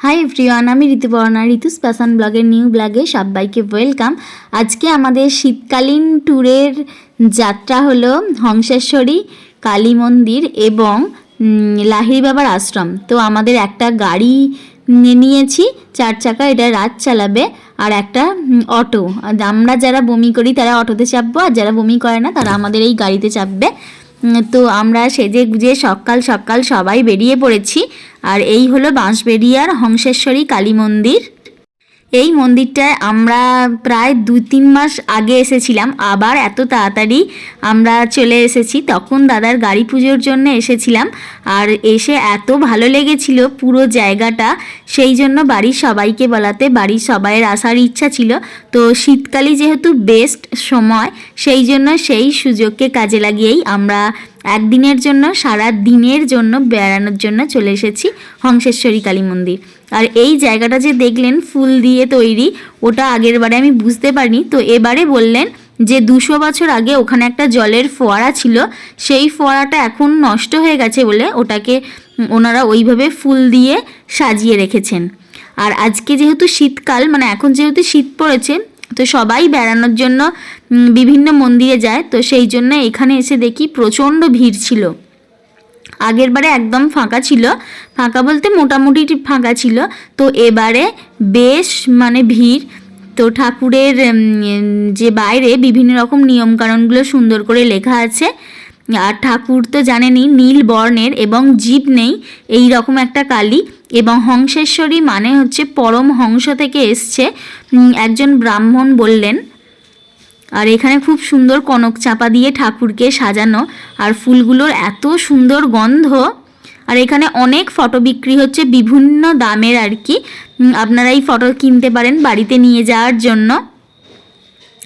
High everyone আমি Rituparna, Ritu's passion ব্লগের new ব্লগে সবাইকে ওয়েলকাম আজকে আমাদের শীতকালীন ট্যুরের যাত্রা হলো হংসেশ্বরী, কালী মন্দির এবং লাহিড়ি বাবার আশ্রম। তো আমাদের একটা গাড়ি নিয়েছি, চার চাকা, এটা রাত চালাবে আর একটা অটো। আমরা যারা বমি করি তারা অটোতে চাপবো আর যারা বমি করে না তারা আমাদের এই গাড়িতে চাপবে। তো আমরা সেজে গুজে সকাল সকাল সবাই বেরিয়ে পড়েছি। আর এই হলো বাঁশবেড়িয়ার হংসেশ্বরী কালী মন্দির। এই মন্দিরটায় আমরা প্রায় দু তিন মাস আগে এসেছিলাম। আবার এত তাড়াতাড়ি আমরা চলে এসেছি। তখন দাদার গাড়ি পুজোর জন্য এসেছিলাম। আর এসে এত ভালো লেগেছিল পুরো জায়গাটা। সেই জন্য বাড়ির সবাইকে বলাতে বাড়ির সবাইয়ের আসার ইচ্ছা ছিল। তো শীতকালই যেহেতু বেস্ট সময়, সেই জন্য সেই সুযোগকে কাজে লাগিয়েই আমরা একদিনের জন্য সারা দিনের জন্য বেড়ানোর জন্য চলে এসেছি হংসেশ্বরী কালী মন্দির। আর এই জায়গাটা যে দেখলেন ফুল দিয়ে তৈরি, ওটা আগের বারে আমি বুঝতে পারিনি। তো এবারে বললেন যে দুশো বছর আগে ওখানে একটা জলের ফোয়ারা ছিল, সেই ফোয়ারাটা এখন নষ্ট হয়ে গেছে বলে ওটাকে ওনারা ওইভাবে ফুল দিয়ে সাজিয়ে রেখেছেন। আর আজকে যেহেতু শীতকাল মানে এখন যেহেতু শীত পড়েছে, তো সবাই বেড়ানোর জন্য বিভিন্ন মন্দিরে যায়, তো সেই জন্য এখানে এসে দেখি প্রচণ্ড ভিড় ছিল। আগের বারে একদম ফাঁকা ছিল। ফাঁকা বলতে মোটামুটি ফাঁকা ছিল। তো এবারে বেশ মানে ভিড়। তো ঠাকুরের যে বাইরে বিভিন্ন রকম নিয়মকানুনগুলো সুন্দর করে লেখা আছে। আর ঠাকুর তো জানেনই, নীল বর্ণের এবং জীব নেই, এই রকম একটা কালী। এবং হংসেশ্বরী মানে হচ্ছে পরম হংস থেকে এসছে। একজন ব্রাহ্মণ বললেন। আর এখানে খুব সুন্দর কনক চাপা দিয়ে ঠাকুরকে সাজানো আর ফুলগুলোর এত সুন্দর গন্ধ। আর এখানে অনেক ফটো বিক্রি হচ্ছে বিভিন্ন দামের আর কি। আপনারা এই ফটো কিনতে পারেন বাড়িতে নিয়ে যাওয়ার জন্য।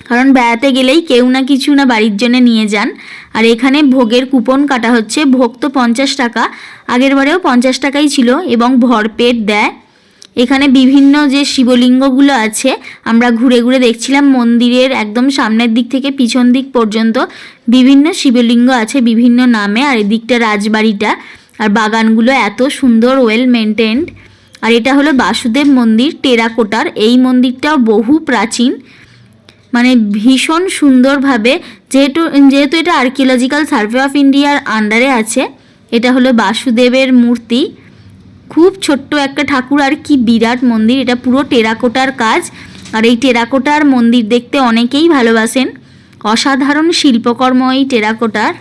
কারণ বেড়াতে গেলেই কেউ না কিছু না বাড়ির জন্য নিয়ে যান। আর এখানে ভোগের কুপন কাটা হচ্ছে, ভোগ তো পঞ্চাশ টাকা, আগের বারেও পঞ্চাশ টাকাই ছিল এবং ভরপেট দেয়। এখানে বিভিন্ন যে শিবলিঙ্গগুলো আছে, আমরা ঘুরে ঘুরে দেখছিলাম মন্দিরের একদম সামনের দিক থেকে পিছন দিক পর্যন্ত। বিভিন্ন শিবলিঙ্গ আছে বিভিন্ন নামে, আর এদিকটা রাজবাড়িটা, আর বাগানগুলো এত সুন্দর ওয়েল মেনটেন্ড আর এটা হলো বাসুদেব মন্দির, টেরাকোটার। এই মন্দিরটাও বহু প্রাচীন। মানে ভীষণ সুন্দরভাবে, যেহেতু যেহেতু এটা আর্কিওলজিক্যাল সার্ভে অফ ইন্ডিয়ার আন্ডারে আছে, এটা হলো বাসুদেবের মূর্তি। খুব ছোট্ট একটা ঠাকুর, আর কি বিরাট মন্দির। এটা পুরো টেরাকোটার কাজ। আর এই টেরাকোটার মন্দির দেখতে অনেকেই ভালোবাসেন। অসাধারণ শিল্পকর্ম এই টেরাকোটার।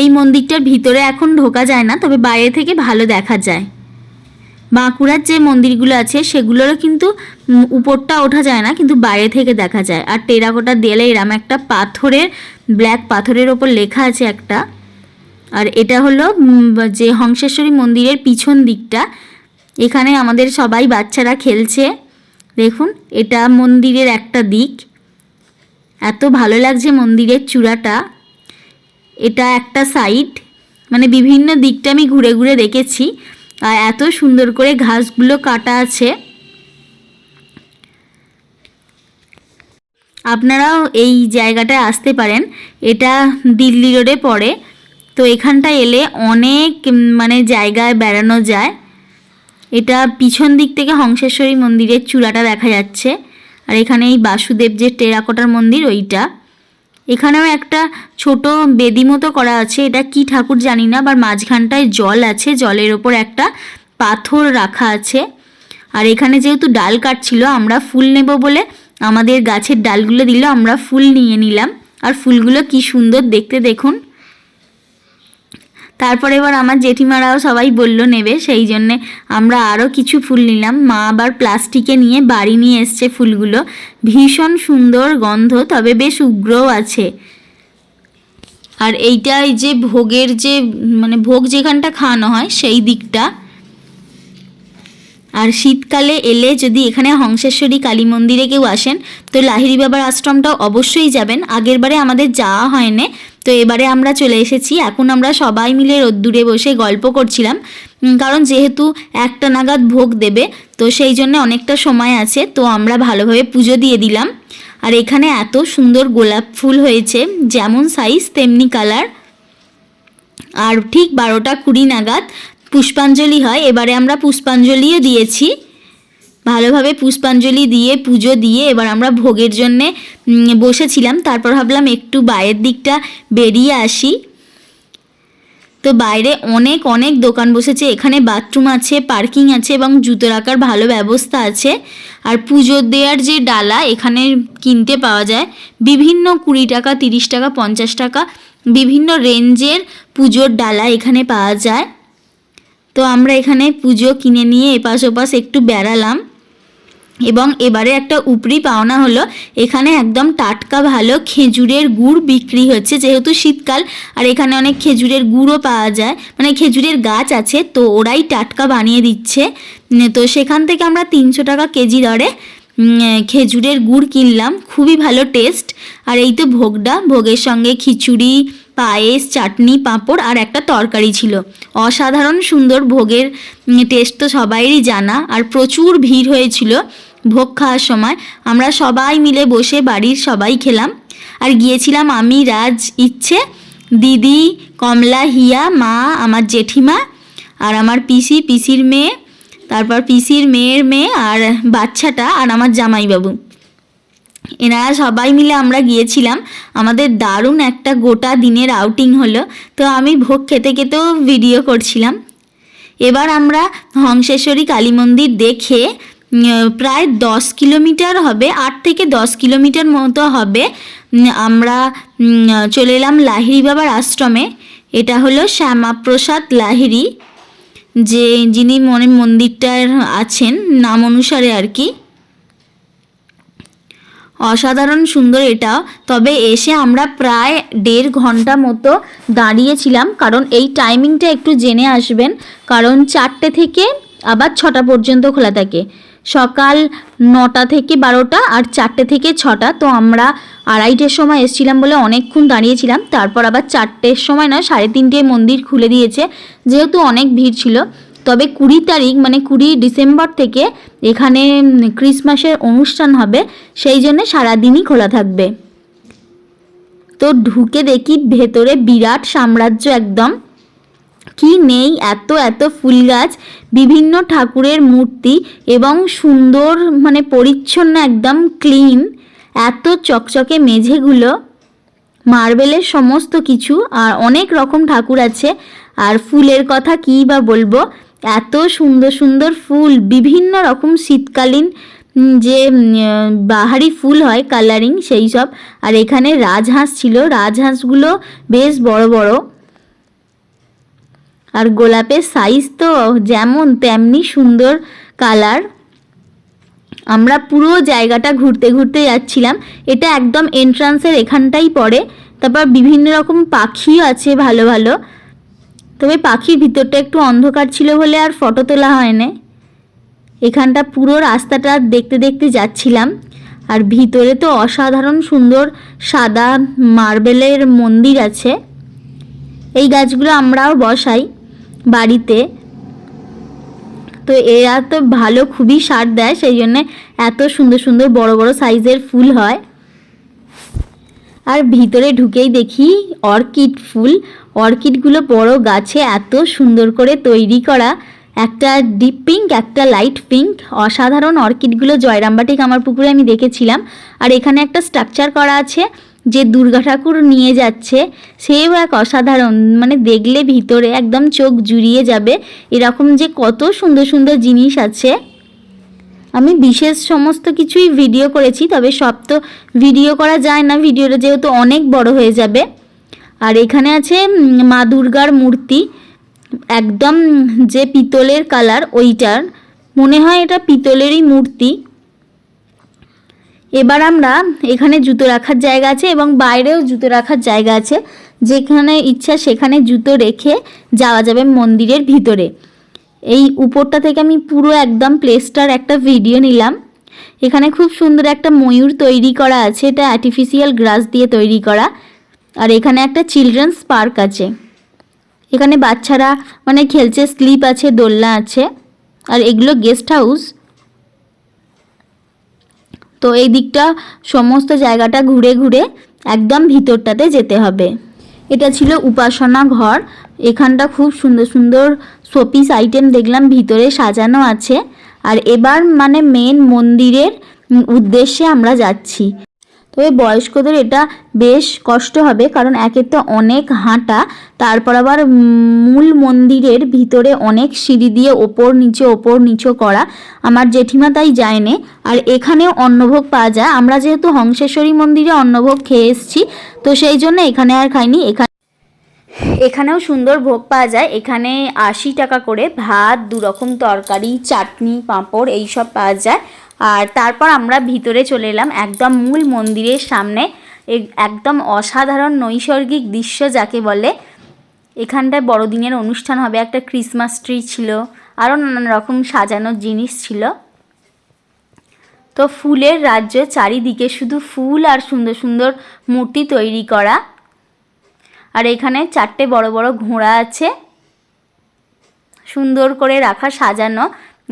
এই মন্দিরটার ভিতরে এখন ঢোকা যায় না, তবে বাইরে থেকে ভালো দেখা যায়। বাঁকুড়ার যে মন্দিরগুলো আছে, সেগুলোরও কিন্তু উপরটা ওঠা যায় না, কিন্তু বাইরে থেকে দেখা যায়। আর টেরাকোটার দেয়ালে এরম একটা পাথরের, ব্ল্যাক পাথরের ওপর লেখা আছে একটা। আর এটা হলো যে হংসেশ্বরী মন্দিরের পিছন দিকটা, এখানে আমাদের সবাই বাচ্চারা খেলছে। দেখুন, এটা মন্দিরের একটা দিক। এত ভালো লাগছে মন্দিরের চূড়াটা। এটা একটা সাইড মানে বিভিন্ন দিকটা আমি ঘুরে ঘুরে দেখেছি। আর এত সুন্দর করে ঘাসগুলো কাটা আছে। আপনারাও এই জায়গাটায় আসতে পারেন। এটা দিল্লি রোডে পড়ে। তো এখানটা এলে অনেক মানে জায়গায় বেড়ানো যায়। এটা পিছন দিক থেকে হংসেশ্বরী মন্দিরের চূড়াটা দেখা যাচ্ছে। আর এখানে এই বাসুদেব যে টেরাকোটার মন্দির, ওইটা। এখানেও একটা ছোট বেদি মতো করা আছে। এটা কি ঠাকুর জানি না, আবার মাঝখানটায় জল আছে। জলের ওপর একটা পাথর রাখা আছে। আর এখানে যেহেতু ডাল কাটছিল, আমরা ফুল নেব বলে আমাদের গাছের ডালগুলো দিল, আমরা ফুল নিয়ে নিলাম। আর ফুলগুলো কি সুন্দর দেখতে, দেখুন। তারপর এবার আমার জেঠিমারাও সবাই বলল নেবে, সেই জন্যে আমরা আরও কিছু ফুল নিলাম। মা আবার প্লাস্টিকে নিয়ে বাড়ি নিয়ে এসছে ফুলগুলো। ভীষণ সুন্দর গন্ধ, তবে বেশ উগ্রও আছে। আর এইটাই যে ভোগের যে মানে ভোগ যেখানটা খাওয়ানো হয়, সেই দিকটা। আর শীতকালে এলে যদি এখানে হংসেশ্বরী, কালী মন্দিরে কেউ আসেন, তো লাহিড়ি বাবার আশ্রমটাও অবশ্যই যাবেন। আগেরবারে আমাদের যাওয়া হয়নি তো এবারে আমরা চলে এসেছি। এখন আমরা সবাই মিলে রোদ্দুরে বসে গল্প করছিলাম। কারণ যেহেতু একটা নাগাদ ভোগ দেবে, তো সেই জন্য অনেকটা সময় আছে, তো আমরা ভালোভাবে পুজো দিয়ে দিলাম। আর এখানে এত সুন্দর গোলাপ ফুল হয়েছে, যেমন সাইজ তেমনি কালার আর ঠিক বারোটা কুড়ি নাগাদ পুষ্পাঞ্জলি হয়। এবারে আমরা পুষ্পাঞ্জলিও দিয়েছি। ভালোভাবে পুষ্পাঞ্জলি দিয়ে, পুজো দিয়ে এবার আমরা ভোগের জন্যে বসেছিলাম। তারপর ভাবলাম একটু বাইরের দিকটা বেরিয়ে আসি। তো বাইরে অনেক অনেক দোকান বসেছে। এখানে বাথরুম আছে, পার্কিং আছে এবং জুতো রাখার ভালো ব্যবস্থা আছে। আর পুজো দেওয়ার যে ডালা, এখানে কিনতে পাওয়া যায়। বিভিন্ন কুড়ি টাকা, তিরিশ টাকা, পঞ্চাশ টাকা, বিভিন্ন রেঞ্জের পুজোর ডালা এখানে পাওয়া যায়। তো আমরা এখানে পুজো কিনে নিয়ে এপাশ ওপাশ একটু বেড়ালাম। এবং এবারে একটা উপরি পাওনা হলো, এখানে একদম টাটকা ভালো খেজুরের গুড় বিক্রি হচ্ছে যেহেতু শীতকাল, আর এখানে অনেক খেজুরের গুড়ও পাওয়া যায় মানে খেজুরের গাছ আছে, তো ওরাই টাটকা বানিয়ে দিচ্ছে। তো সেখান থেকে আমরা তিনশো টাকা কেজি দরে খেজুরের গুড় কিনলাম, খুবই ভালো টেস্ট। আর এই তো ভোগটা, ভোগের সঙ্গে খিচুড়ি, পায়েস, চাটনি, পাঁপড় আর একটা তরকারি ছিল। অসাধারণ সুন্দর ভোগের টেস্ট তো সবাইরই জানা, আর প্রচুর ভিড় হয়েছিল। ভোগ খাওয়ার সময় আমরা সবাই মিলে বসে বাড়ির সবাই খেলাম। আর গিয়েছিলাম আমি, রাজ, ইচ্ছে, দিদি, কমলা, হিয়া, মা, আমার জেঠিমা আর আমার পিসি, পিসির মেয়ে, তারপর পিসির মেয়ের মেয়ে আর বাচ্চাটা আর আমার জামাইবাবু। এনারা সবাই মিলে আমরা গিয়েছিলাম। আমাদের দারুণ একটা গোটা দিনের আউটিং হলো। তো আমি ভোগ খেতে খেতেও ভিডিও করছিলাম। এবার আমরা হংসেশ্বরী কালী মন্দির দেখে প্রায় দশ কিলোমিটার হবে, আট থেকে দশ কিলোমিটার মতো হবে। আমরা চলে এলাম লাহিড়ি বাবার আশ্রমে। এটা হলো শ্যামাপ্রসাদ লাহিড়ি, যে, যিনি মনে মন্দিরটার আছেন, নাম অনুসারে আর কি। অসাধারণ সুন্দর এটা তবে এসে আমরা প্রায় দেড় ঘণ্টা মতো দাঁড়িয়েছিলাম, কারণ এই টাইমিংটা একটু জেনে আসবেন, কারণ চারটে থেকে আবার ছটা পর্যন্ত খোলা থাকে। সকাল নটা থেকে বারোটা আর চারটে থেকে ছটা। তো আমরা আড়াইটের সময় এসেছিলাম বলে অনেকক্ষণ দাঁড়িয়েছিলাম। তারপর আবার চারটের সময় না সাড়ে তিনটেয় মন্দির খুলে দিয়েছে। যেহেতু অনেক ভিড় ছিল। তবে কুড়ি তারিখ মানে কুড়ি ডিসেম্বর থেকে এখানে ক্রিসমাসের অনুষ্ঠান হবে। সেই জন্য সারাদিনই খোলা থাকবে। তো ঢুকে দেখি ভেতরে বিরাট সাম্রাজ্য একদম। কি নেই এত এত ফুল গাছ বিভিন্ন ঠাকুরের মূর্তি এবং সুন্দর মানে পরিচ্ছন্ন, একদম ক্লিন এত চকচকে মেঝেগুলো মার্বেলের সমস্ত কিছু, আর অনেক রকম ঠাকুর আছে। আর ফুলের কথা কী বা বলব, এত সুন্দর সুন্দর ফুল, বিভিন্ন রকম শীতকালীন যে বাহারি ফুল হয় কালারিং সেই সব। আর এখানে রাজহাঁস ছিল, রাজহাঁসগুলো বেশ বড় বড়। আর গোলাপের সাইজ তো যেমন তেমনি সুন্দর কালার আমরা পুরো জায়গাটা ঘুরতে ঘুরতে যাচ্ছিলাম। এটা একদম এন্ট্রান্সের এখানটাই পড়ে। তারপর বিভিন্ন রকম পাখিও আছে ভালো ভালো। তবে পাখির ভিতরটা একটু অন্ধকার ছিল বলে আর ফটো তোলা হয় না এখানটা পুরো রাস্তাটা দেখতে দেখতে যাচ্ছিলাম। আর ভিতরে তো অসাধারণ সুন্দর সাদা মার্বেলের মন্দির আছে। এই গাছগুলো আমরাও বসাই। বাড়িতে। তো এরা তো ভালো খুবই সার দেয়, সেই জন্যে এত সুন্দর সুন্দর বড় বড় সাইজের ফুল হয়। আর ভিতরে ঢুকেই দেখি অর্কিড ফুল। অর্কিডগুলো বড় গাছে এত সুন্দর করে তৈরি করা। একটা ডিপ পিঙ্ক, একটা লাইট পিঙ্ক। অসাধারণ অর্কিডগুলো জয়রামবাটি কামার পুকুরে আমি দেখেছিলাম। আর এখানে একটা স্ট্রাকচার করা আছে। যে দুর্গা ঠাকুর নিয়ে যাচ্ছে সেও এক অসাধারণ মানে দেখলে ভিতরে একদম চোখ জুড়িয়ে যাবে। এরকম যে কত সুন্দর সুন্দর জিনিস আছে। আমি বিশেষ সমস্ত কিছুই ভিডিও করেছি, তবে সব তো ভিডিও করা যায় না। ভিডিওটা যেহেতু অনেক বড় হয়ে যাবে। আর এখানে আছে মা দুর্গার মূর্তি। একদম যে পিতলের কালার ওইটার। মনে হয় এটা পিতলেরই মূর্তি। এবার আমরা এখানে জুতো রাখার জায়গা আছে এবং বাইরেও জুতো রাখার জায়গা আছে। যেখানে ইচ্ছা সেখানে জুতো রেখে যাওয়া যাবে মন্দিরের ভিতরে। এই উপরটা থেকে আমি পুরো একদম প্লেসটার একটা ভিডিও নিলাম। এখানে খুব সুন্দর একটা ময়ূর তৈরি করা আছে, এটা আর্টিফিশিয়াল গ্রাস দিয়ে তৈরি করা। আর এখানে একটা চিলড্রেন্স পার্ক আছে। এখানে বাচ্চারা মানে খেলছে স্লিপ আছে, দোলনা আছে। আর এগুলো গেস্ট হাউস তো এই দিকটা সমস্ত জায়গাটা ঘুরে ঘুরে একদম ভিতরটাতে যেতে হবে। এটা ছিল উপাসনা ঘর। এখানটা খুব সুন্দর সুন্দর শোপিস আইটেম দেখলাম, ভিতরে সাজানো আছে। আর এবার মানে মেন মন্দিরের উদ্দেশ্যে আমরা যাচ্ছি। তবে বয়স্কদের এটা বেশ কষ্ট হবে, কারণ একের তো অনেক হাঁটা, তারপর আবার মূল মন্দিরের ভিতরে অনেক সিঁড়ি দিয়ে ওপর নিচে ওপর নিচে করা, আমার জেঠিমা তাই যায়নি। আর এখানেও অন্নভোগ পাওয়া যায়, আমরা যেহেতু হংসেশ্বরী মন্দিরে অন্নভোগ খেয়ে এসেছি, তো সেই জন্য এখানে আর খাইনি এখানে এখানেও সুন্দর ভোগ পাওয়া যায়, এখানে আশি টাকা করে ভাত দু রকম তরকারি, চাটনি, পাঁপড়, এইসব পাওয়া যায়। আর তারপর আমরা ভিতরে চলে এলাম একদম মূল মন্দিরের সামনে। একদম অসাধারণ নৈসর্গিক দৃশ্য যাকে বলে। এখানটায় বড়দিনের অনুষ্ঠান হবে, একটা ক্রিসমাস ট্রি ছিল, আরও নানান রকম সাজানোর জিনিস ছিল। তো ফুলের রাজ্য চারিদিকে শুধু ফুল আর সুন্দর সুন্দর মূর্তি তৈরি করা। আর এখানে চারটে বড় বড় ঘোড়া আছে। সুন্দর করে রাখা সাজানো।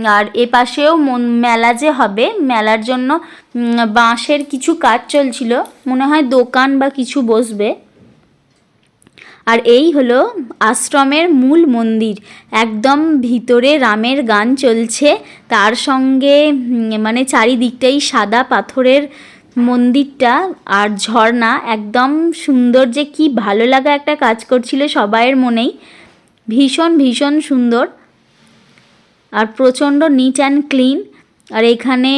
আর এ পাশেও মেলা যে হবে, মেলার জন্য বাঁশের কিছু কাজ চলছিল। মনে হয় দোকান বা কিছু বসবে। আর এই হলো আশ্রমের মূল মন্দির। একদম ভিতরে রামের গান চলছে। তার সঙ্গে মানে চারিদিকটাই সাদা পাথরের মন্দিরটা আর ঝর্ণা। একদম সুন্দর যে কি ভালো লাগা একটা কাজ করছিল সবাইয়ের মনেই। ভীষণ ভীষণ সুন্দর। আর প্রচণ্ড নিট অ্যান্ড ক্লিন আর এখানে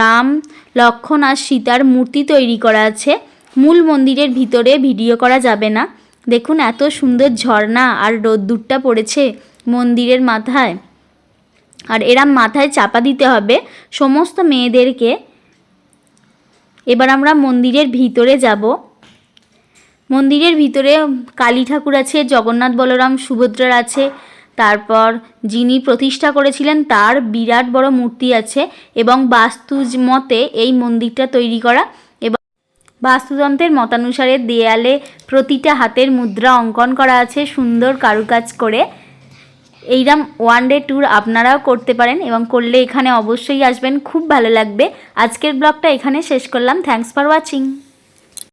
রাম, লক্ষণ আর সীতার মূর্তি তৈরি করা আছে। মূল মন্দিরের ভিতরে ভিডিও করা যাবে না। দেখুন, এত সুন্দর ঝর্ণা আর রোদ্দুরটা পড়েছে মন্দিরের মাথায়। আর এরা মাথায় চাপা দিতে হবে সমস্ত মেয়েদেরকে। এবার আমরা মন্দিরের ভিতরে যাব। মন্দিরের ভিতরে কালী ঠাকুর আছে, জগন্নাথ বলরাম, সুভদ্রার আছে তারপর যিনি প্রতিষ্ঠা করেছিলেন, তার বিরাট বড় মূর্তি আছে এবং বাস্তু মতে এই মন্দিরটা তৈরি করা এবং বাস্তুতন্ত্রের মতানুসারে দেয়ালে প্রতিটা হাতের মুদ্রা অঙ্কন করা আছে, সুন্দর কারুকাজ করে। এইরকম ওয়ান ডে ট্যুর আপনারাও করতে পারেন এবং করলে এখানে অবশ্যই আসবেন। খুব ভালো লাগবে। আজকের ব্লগটা এখানে শেষ করলাম। Thanks for watching